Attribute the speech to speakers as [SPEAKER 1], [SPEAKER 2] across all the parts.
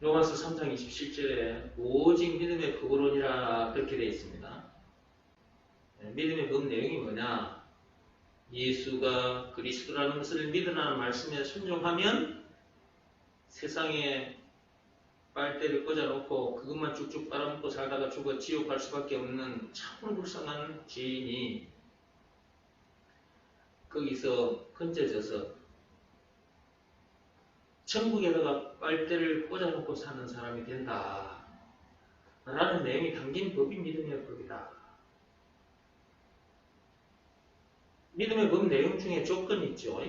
[SPEAKER 1] 로마서 3장 27절에 오직 믿음의 법으로니라 그렇게 되어 있습니다. 네, 믿음의 법 내용이 뭐냐? 예수가 그리스도라는 것을 믿으라는 말씀에 순종하면 세상에 빨대를 꽂아놓고 그것만 쭉쭉 빨아먹고 살다가 죽어 지옥 갈 수밖에 없는 참 불쌍한 죄인이 거기서 건져져서 천국에다가 빨대를 꽂아놓고 사는 사람이 된다. 라는 내용이 담긴 법이 믿음의 법이다. 믿음의 법 내용 중에 조건이 있죠.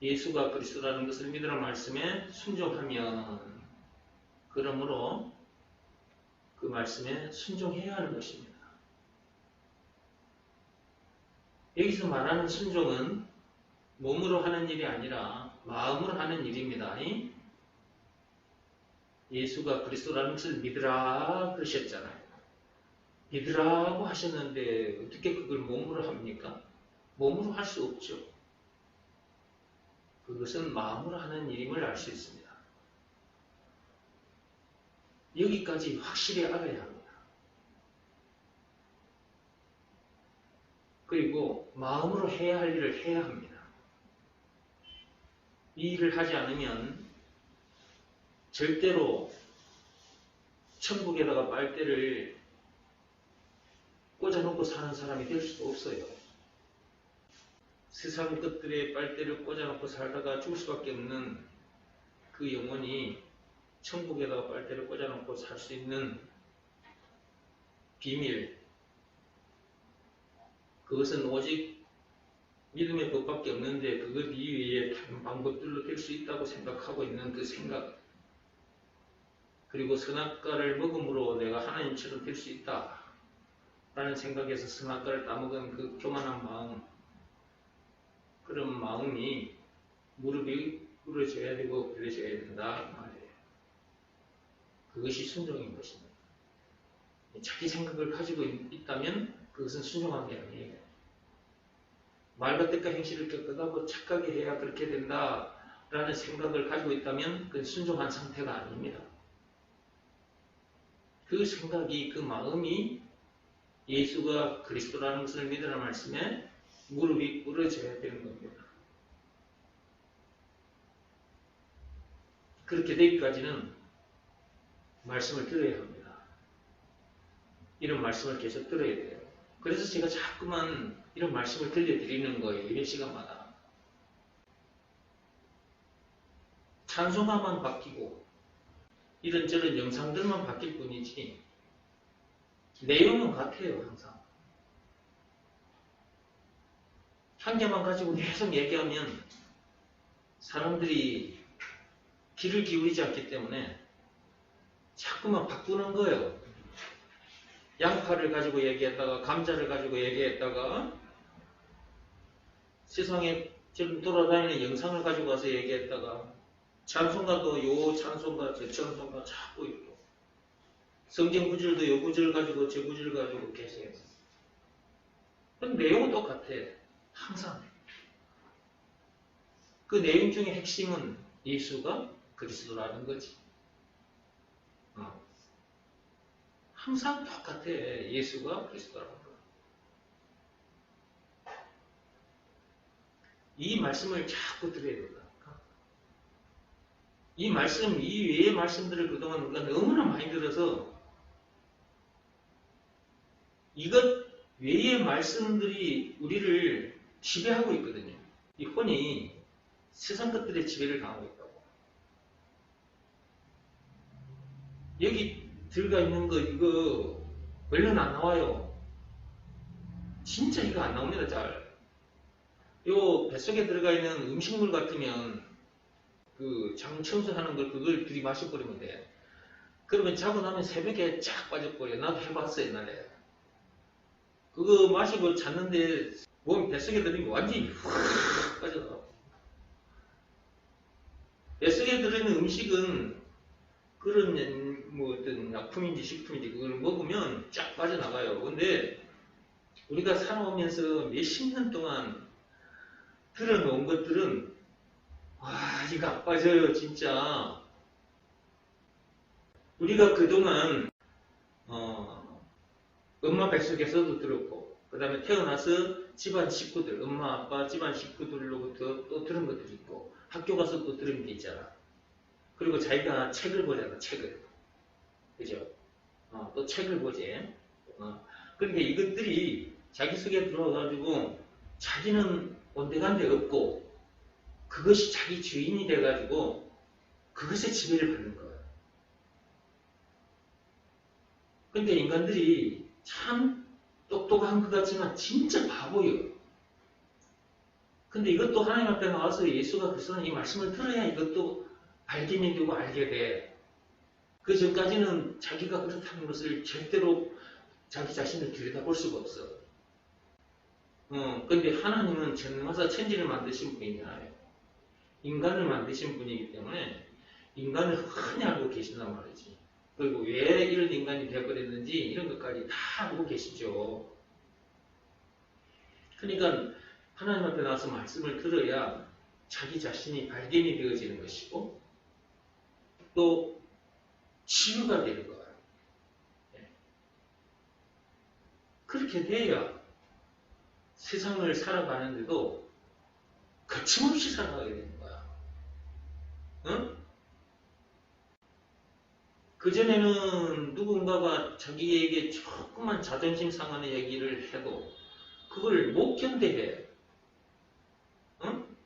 [SPEAKER 1] 예수가 그리스도라는 것을 믿으라 말씀에 순종하면 그러므로 그 말씀에 순종해야 하는 것입니다. 여기서 말하는 순종은 몸으로 하는 일이 아니라 마음으로 하는 일입니다. 예수가 그리스도라는 것을 믿으라 그러셨잖아요. 믿으라고 하셨는데 어떻게 그걸 몸으로 합니까? 몸으로 할 수 없죠. 그것은 마음으로 하는 일임을 알 수 있습니다. 여기까지 확실히 알아야 합니다. 그리고 마음으로 해야 할 일을 해야 합니다. 이 일을 하지 않으면 절대로 천국에다가 빨대를 꽂아놓고 사는 사람이 될 수도 없어요. 세상 것들에 빨대를 꽂아놓고 살다가 죽을 수밖에 없는 그 영혼이 천국에다가 빨대를 꽂아놓고 살 수 있는 비밀, 그것은 오직 믿음의 법밖에 없는데 그것 이외에 다른 방법들로 될 수 있다고 생각하고 있는 그 생각 그리고 선악과를 먹음으로 내가 하나님처럼 될 수 있다 라는 생각에서 선악과를 따먹은 그 교만한 마음 그런 마음이 무릎이 꿇어져야 되고 빌려져야 된다 말이에요. 그것이 순종인 것입니다. 자기 생각을 가지고 있다면 그것은 순종한 게 아니에요. 말과 뜻과 행실을 깨끗하고 착하게 해야 그렇게 된다라는 생각을 가지고 있다면 그건 순종한 상태가 아닙니다. 그 생각이 그 마음이 예수가 그리스도라는 것을 믿으라 말씀에 무릎이 꿇어져야 되는 겁니다. 그렇게 되기까지는 말씀을 들어야 합니다. 이런 말씀을 계속 들어야 돼요. 그래서 제가 자꾸만 이런 말씀을 들려드리는 거예요. 이런 시간마다. 찬송가만 바뀌고 이런저런 영상들만 바뀔 뿐이지 내용은 같아요. 항상. 한 개만 가지고 계속 얘기하면 사람들이 귀를 기울이지 않기 때문에 자꾸만 바꾸는 거예요. 양파를 가지고 얘기했다가 감자를 가지고 얘기했다가 세상에 지금 돌아다니는 영상을 가지고 와서 얘기했다가 찬송가도 요 찬송가 저 찬송가 자꾸 있고 성경 구절도 요 구절 가지고 저 구절 가지고 계세요. 내용은 똑같아. 항상. 그 내용 중에 핵심은 예수가 그리스도라는 거지. 어. 항상 똑같아. 예수가 그리스도라는 거. 이 말씀을 자꾸 들어야 된다. 이 말씀, 이 외의 말씀들을 그동안 우리가 너무나 많이 들어서 이것 외의 말씀들이 우리를 지배하고 있거든요. 이 혼이 세상 것들의 지배를 당하고 있다고. 여기 들어가 있는 거 이거 얼른 안 나와요. 진짜 이거 안 나옵니다, 잘. 요 뱃속에 들어가 있는 음식물 같으면 그 장 청소하는 걸 그걸 들이마셔버리면 돼. 그러면 자고 나면 새벽에 쫙 빠져버려. 나도 해봤어, 옛날에. 그거 마시고 잤는데 몸 뱃속에 들어있는 거 완전히 확 빠져나가. 뱃속에 들어있는 음식은 그런 뭐 어떤 약품인지 식품인지 그걸 먹으면 쫙 빠져나가요. 근데 우리가 살아오면서 몇십 년 동안 들어놓은 것들은 와 이거 안 빠져요 진짜. 우리가 그동안 어, 엄마 뱃속에서도 들었고 그 다음에 태어나서 집안 식구들 엄마 아빠 집안 식구들로부터 또 들은 것들이 있고 학교 가서 또 들은 게 있잖아. 그리고 자기가 책을 보잖아 책을 그죠 어, 또 책을 보지 어, 그러니까 이것들이 자기 속에 들어와가지고 자기는 온데간데 없고 그것이 자기 주인이 돼가지고 그것에 지배를 받는 거예요. 근데 인간들이 참 똑똑한 것 같지만 진짜 바보예요. 근데 이것도 하나님 앞에 나와서 예수가 그리스도는 이 말씀을 들어야 이것도 발견이 되고 알게 돼. 그 전까지는 자기가 그렇다는 것을 절대로 자기 자신을 들여다볼 수가 없어. 어, 근데 하나님은 전마사 천지를 만드신 분이잖아요. 인간을 만드신 분이기 때문에 인간을 흔히 알고 계신단 말이지. 그리고 왜 이런 인간이 되어버렸는지 이런 것까지 다 알고 계시죠. 그러니까 하나님 앞에 나와서 말씀을 들어야 자기 자신이 발견이 되어지는 것이고 또 치유가 되는 거예요. 예. 그렇게 돼야 세상을 살아가는데도 거침없이 살아가게 되는 거야. 응? 그전에는 누군가가 자기에게 조금만 자존심 상하는 얘기를 해도 그걸 못 견뎌해. 응?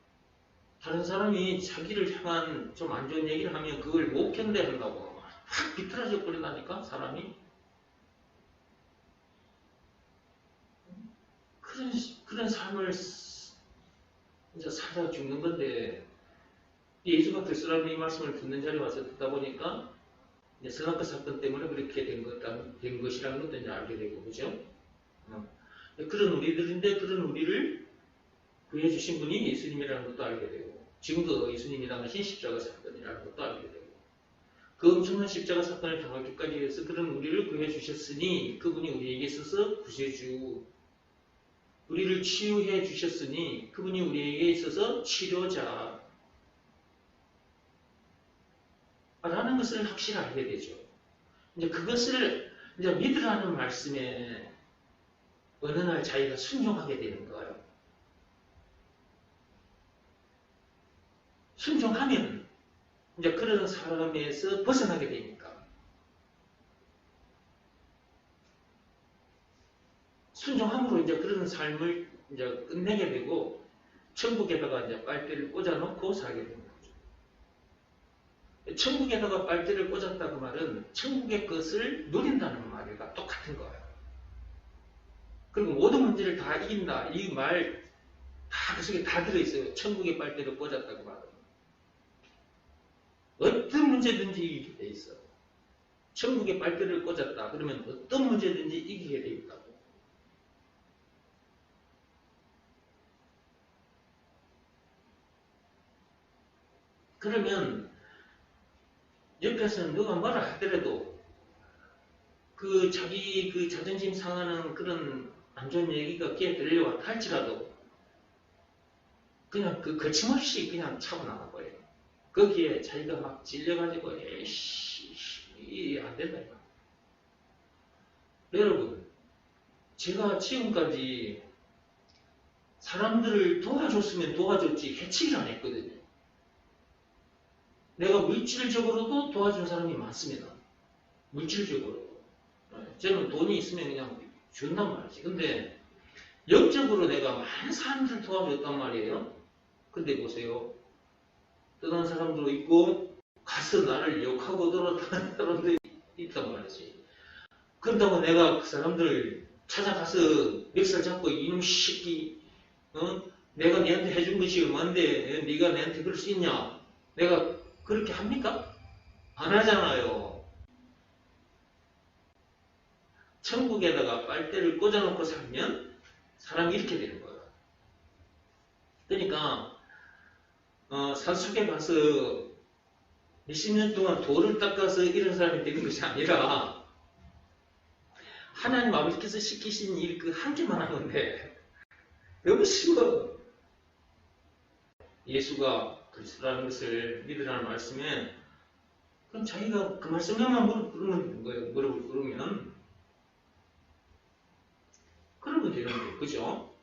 [SPEAKER 1] 다른 사람이 자기를 향한 좀 안 좋은 얘기를 하면 그걸 못 견뎌한다고. 확 비틀어져 버린다니까, 사람이. 그런, 그런 삶을 이제 살다 죽는 건데, 예수가 그리스도라는 이 말씀을 듣는 자리에 와서 듣다 보니까, 이제 스나크 사건 때문에 그렇게 된, 것, 된 것이라는 것도 이제 알게 되고, 그죠? 어. 그런 우리들인데, 그런 우리를 구해주신 분이 예수님이라는 것도 알게 되고, 지금도 예수님이 당하신 십자가 사건이라는 것도 알게 되고, 그 엄청난 십자가 사건을 당하기까지 해서 그런 우리를 구해 주셨으니, 그분이 우리에게 있어서 구세주, 우리를 치유해 주셨으니, 그분이 우리에게 있어서 치료자, 라는 것을 확실히 알게 되죠. 이제 그것을 이제 믿으라는 말씀에 어느 날 자기가 순종하게 되는 거예요. 순종하면 이제 그런 사람에서 벗어나게 되니까. 순종함으로 이제 그런 삶을 이제 끝내게 되고 천국에다가 이제 빨대를 꽂아놓고 살게 됩니다. 천국에다가 빨대를 꽂았다고 말은 천국의 것을 누린다는 말과 똑같은 거예요. 그리고 모든 문제를 다 이긴다. 이 말 다 그 속에 다 들어있어요. 천국의 빨대를 꽂았다고 말은. 어떤 문제든지 이기게 돼 있어. 천국의 빨대를 꽂았다. 그러면 어떤 문제든지 이기게 돼 있다고. 그러면 옆에서 누가 뭐라 하더라도 그 자기 그 자존심 상하는 그런 안 좋은 얘기가 귀에 들려왔다 할지라도 그냥 그 거침없이 그냥 차고 나가버려요. 거기에 자기가 막 질려가지고 에이씨 안 된다 이거. 여러분 제가 지금까지 사람들을 도와줬으면 도와줬지 해치기를 안 했거든요. 내가 물질적으로도 도와준 사람이 많습니다. 물질적으로. 저는 돈이 있으면 그냥 준단 말이지. 근데 영적으로 내가 많은 사람들을 도와줬단 말이에요. 근데 보세요. 떠난 사람도 있고 가서 나를 욕하고 들어다는 사람도 있단 말이지. 그렇다고 내가 그 사람들을 찾아가서 멱살 잡고 이놈 새끼 어? 내가 내한테 해준 것이 얼마인데 네가 내한테 그럴 수 있냐? 내가 그렇게 합니까? 안 하잖아요. 천국에다가 빨대를 꽂아놓고 살면 사람이 이렇게 되는 거예요. 그러니까 어, 산속에 가서 몇십 년 동안 돌을 닦아서 이런 사람이 되는 것이 아니라 하나님 아버지께서 시키신 일 그 한 개만 하는데 너무 쉬워. 예수가 그리스도라는 것을 믿으라는 말씀에 그럼 자기가 그 말씀에만 무릎 꿇는 거예요. 꿇으면. 그러면 되는데, 그죠?